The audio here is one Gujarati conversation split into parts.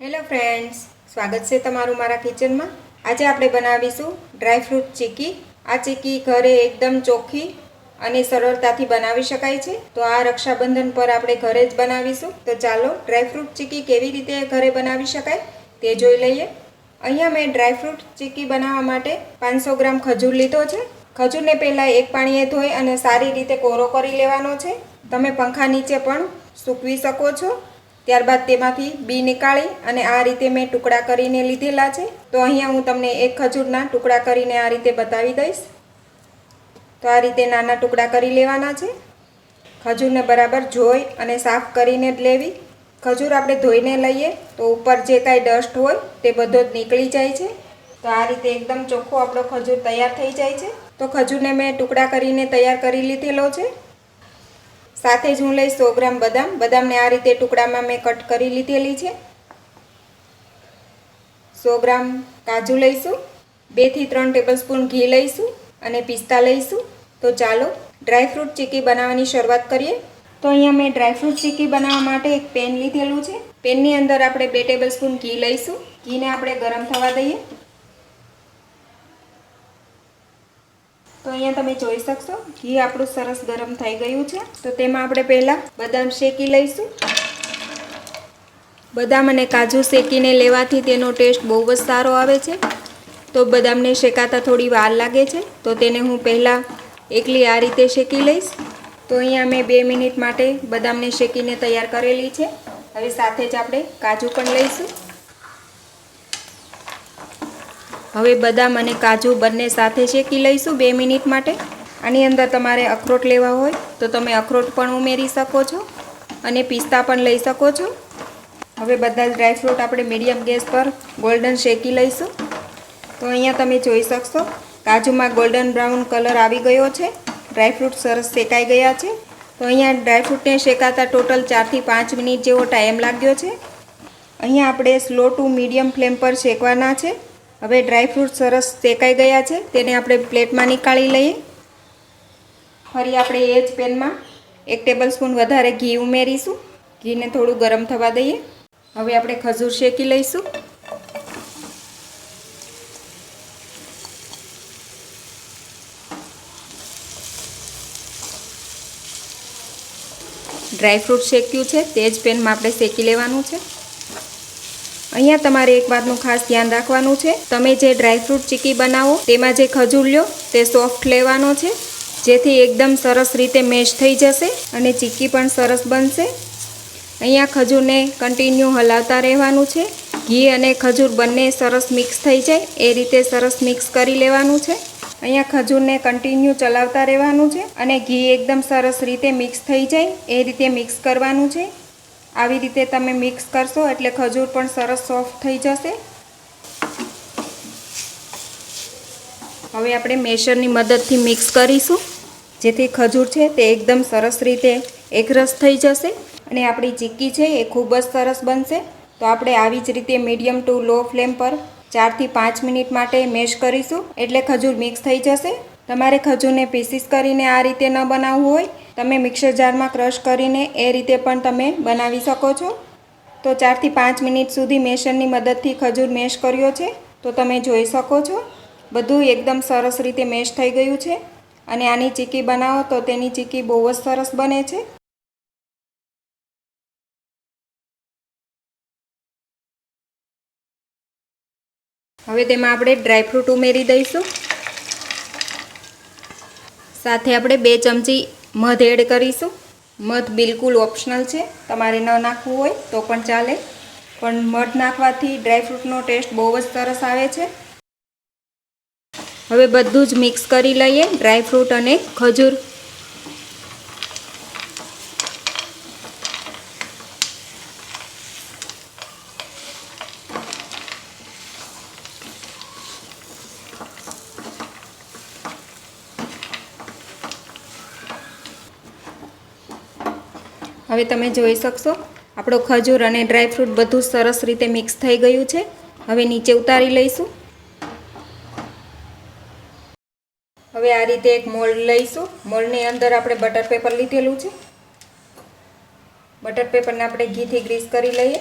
હેલો ફ્રેન્ડ્સ સ્વાગત છે તમારું મારા કિચનમાં. આજે આપણે બનાવીશું ડ્રાયફ્રૂટ ચીકી. આ ચીકી ઘરે એકદમ ચોખ્ખી અને સરળતાથી બનાવી શકાય છે. તો આ રક્ષાબંધન પર આપણે ઘરે જ બનાવીશું. તો ચાલો ડ્રાયફ્રૂટ ચીકી કેવી રીતે ઘરે બનાવી શકાય તે જોઈ લઈએ. અહીંયા મેં ડ્રાયફ્રૂટ ચીકી બનાવવા માટે પાંચસો ગ્રામ ખજૂર લીધો છે. ખજૂરને પહેલાં એક પાણીએ ધોઈ અને સારી રીતે કોરો કરી લેવાનો છે. તમે પંખા નીચે પણ સૂકવી શકો છો. ત્યારબાદ તેમાંથી બી નીકાળી અને આ રીતે મેં ટુકડા કરીને લીધેલા છે. તો અહીંયા હું તમને એક ખજૂરના ટુકડા કરીને આ રીતે બતાવી દઈશ. તો આ રીતે નાના ટુકડા કરી લેવાના છે. ખજૂરને બરાબર જોઈ અને સાફ કરીને જ લેવી. ખજૂર આપણે ધોઈને લઈએ તો ઉપર જે કાંઈ ડસ્ટ હોય તે બધો જ નીકળી જાય છે. તો આ રીતે એકદમ ચોખ્ખો આપણો ખજૂર તૈયાર થઈ જાય છે. તો ખજૂરને મેં ટુકડા કરીને તૈયાર કરી લીધેલો છે. સાથે જ હું લઈશ સો ગ્રામ બદામ. બદામને આ રીતે ટુકડામાં મેં કટ કરી લીધેલી છે. સો ગ્રામ કાજુ લઈશું. બેથી ત્રણ ટેબલસ્પૂન ઘી લઈશું અને પિસ્તા લઈશું. તો ચાલો ડ્રાયફ્રૂટ ચીકી બનાવવાની શરૂઆત કરીએ. તો અહીંયા મેં ડ્રાયફ્રૂટ ચીકી બનાવવા માટે એક પેન લીધેલું છે. પેનની અંદર આપણે બે ટેબલસ્પૂન ઘી લઈશું. ઘીને આપણે ગરમ થવા દઈએ. તો અહીંયા તમે જોઈ શકશો ઘી આપણું સરસ ગરમ થઈ ગયું છે. તો તેમાં આપણે પહેલાં બદામ શેકી લઈશું. બદામ અને કાજુ શેકીને લેવાથી તેનો ટેસ્ટ બહુ જ સારો આવે છે. તો બદામને શેકાતા થોડી વાર લાગે છે. તો તેને હું પહેલાં એકલી આ રીતે શેકી લઈશ. તો અહીંયા મેં બે મિનિટ માટે બદામને શેકીને તૈયાર કરેલી છે. હવે સાથે જ આપણે કાજુ પણ લઈશું. હવે બદામ અને કાજુ બંને સાથે શેકી લઈશું બે મિનિટ માટે. આની અંદર તમારે અખરોટ લેવા હોય તો તમે અખરોટ પણ ઉમેરી શકો છો અને પિસ્તા પણ લઈ શકો છો. હવે બધા જ ડ્રાયફ્રૂટ આપણે મીડિયમ ગેસ પર ગોલ્ડન શેકી લઈશું. તો અહીંયા તમે જોઈ શકશો, કાજુમાં ગોલ્ડન બ્રાઉન કલર આવી ગયો છે. ડ્રાયફ્રૂટ સરસ શેકાઈ ગયા છે. તો અહીંયા ડ્રાયફ્રૂટને શેકાતા ટોટલ ચારથી પાંચ મિનિટ જેવો ટાઈમ લાગ્યો છે. અહીંયા આપણે સ્લો ટુ મીડિયમ ફ્લેમ પર શેકવાના છે. હવે ડ્રાયફ્રૂટ સરસ શેકાઈ ગયા છે, તેને આપણે પ્લેટમાં નીકાળી લઈએ. ફરી આપણે એ જ પેનમાં એક ટેબલ સ્પૂન વધારે ઘી ઉમેરીશું. ઘીને થોડું ગરમ થવા દઈએ. હવે આપણે ખજૂર શેકી લઈશું. ડ્રાયફ્રૂટ શેક્યું છે, તે જ પેનમાં આપણે શેકી લેવાનું છે. અહીંયા તમારે એક વાતનું ખાસ ધ્યાન રાખવાનું છે. તમે જે ડ્રાયફ્રૂટ ચીકી બનાવો, તેમાં જે ખજૂર લ્યો તે સોફ્ટ લેવાનો છે. જેથી એકદમ સરસ રીતે મેશ થઈ જશે અને ચીકી પણ સરસ બનશે. અહીંયા ખજૂરને કન્ટિન્યુ હલાવતા રહેવાનું છે. ઘી અને ખજૂર બંને સરસ મિક્સ થઈ જાય, એ રીતે સરસ મિક્સ કરી લેવાનું છે. અહીંયા ખજૂરને કન્ટિન્યુ ચલાવતા રહેવાનું છે અને ઘી એકદમ સરસ રીતે મિક્સ થઈ જાય, એ રીતે મિક્સ કરવાનું છે. આવી રીતે તમે મિક્સ કરશો એટલે ખજૂર પણ સરસ સોફ્ટ થઈ જશે. હવે આપણે મેશરની મદદથી મિક્સ કરીશું. જેથી ખજૂર છે તે એકદમ સરસ રીતે એકરસ થઈ જશે અને આપણી ચીક્કી છે એ ખૂબ જ સરસ બનશે. તો આપણે આવી જ રીતે મીડિયમ ટુ લો ફ્લેમ પર ચારથી પાંચ મિનિટ માટે મેશ કરીશું એટલે ખજૂર મિક્સ થઈ જશે. તમારે ખજૂરને પીસીસ કરીને આ રીતે ન બનાવવું હોય. તમે મિક્સર જારમાં ક્રશ કરીને એ રીતે પણ તમે બનાવી શકો છો. તો ચારથી પાંચ મિનિટ સુધી મેશરની મદદથી ખજૂર મેશ કર્યો છે. તો તમે જોઈ શકો છો, બધું એકદમ સરસ રીતે મેશ થઈ ગયું છે. અને આની ચીકી બનાવો તો તેની ચીકી બહુ જ સરસ બને છે. હવે તેમાં આપણે ડ્રાયફ્રૂટ ઉમેરી દઈશું. સાથે આપણે બે ચમચી મધ એડ કરીશું. મધ બિલકુલ ઓપ્શનલ છે. તમારે ન નાખવું હોય તો પણ ચાલે. પણ મધ નાખવાથી ડ્રાયફ્રૂટનો ટેસ્ટ બહુ જ સરસ આવે છે. હવે બધું જ મિક્સ કરી લઈએ. ડ્રાયફ્રૂટ અને ખજૂર. હવે તમે જોઈ શકશો, આપણો ખજૂર અને ડ્રાયફ્રૂટ બધું સરસ રીતે મિક્સ થઈ ગયું છે. હવે નીચે ઉતારી લઈશું. હવે આ રીતે એક મોલ્ડ લઈશું. મોલ્ડની અંદર આપણે બટર પેપર લીધેલું છે. બટર પેપરને આપણે ઘીથી ગ્રીસ કરી લઈએ.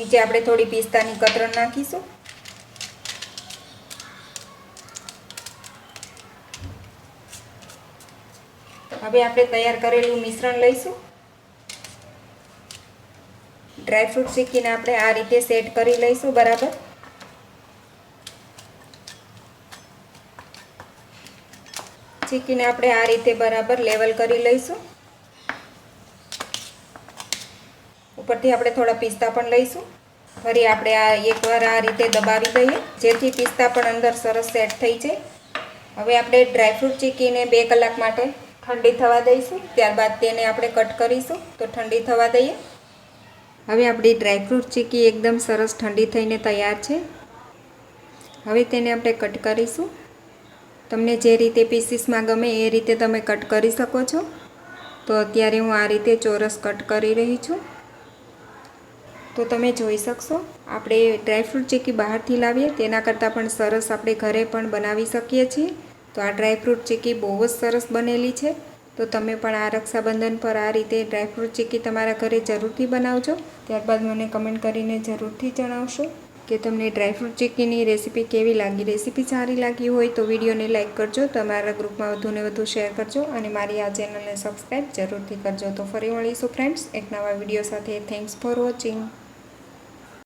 નીચે આપણે થોડી પિસ્તાની કતરણ નાખીશું. હવે આપણે તૈયાર કરેલું મિશ્રણ લઈશું. ડ્રાયફ્રૂટ શીખીને આપણે આ રીતે સેટ કરી લઈશું, બરાબર? ચીકીને આપણે આ રીતે બરાબર લેવલ કરી લઈશું. ઉપરથી આપણે થોડા પિસ્તા પણ લઈશું. ફરી આપણે આ એકવાર આ રીતે દબાવી દઈએ, જેથી પિસ્તા પણ અંદર સરસ સેટ થઈ જાય. હવે આપણે ડ્રાયફ્રૂટ ચીકીને બે કલાક માટે ઠંડી થવા દઈશું. ત્યારબાદ તેને આપણે કટ કરીશું, તો ઠંડી થવા દઈએ. હવે આપણી ડ્રાયફ્રૂટ ચીકી એકદમ સરસ ઠંડી થઈને તૈયાર છે. હવે તેને આપણે કટ કરીશું. તમને જે રીતે પીસીસમાં ગમે એ રીતે તમે કટ કરી શકો છો. તો અત્યારે હું આ રીતે ચોરસ કટ કરી રહી છું. તો તમે જોઈ શકશો. આપણે ડ્રાયફ્રૂટ ચીકી બહારથી લાવીએ તેના કરતાં પણ સરસ આપણે ઘરે પણ બનાવી શકીએ છીએ. તો આ ડ્રાયફ્રૂટ ચીકી બહુ જ સરસ બનેલી છે. તો તમે પણ આ રક્ષાબંધન પર આ રીતે ડ્રાયફ્રૂટ ચીકી તમારા ઘરે જરૂરથી બનાવજો. ત્યારબાદ મને કમેન્ટ કરીને જરૂરથી જણાવશો કે તમને ડ્રાયફ્રૂટ ચીકીની રેસીપી કેવી લાગી? રેસીપી સારી લાગી હોય તો વિડીયોને લાઇક કરજો, તમારા ગ્રુપમાં વધુને વધુ શેર કરજો અને મારી આ ચેનલને સબસ્ક્રાઈબ જરૂરથી કરજો. તો ફરી મળીશું, ફ્રેન્ડ્સ, એક નવા વીડિયો સાથે. Thanks for watching.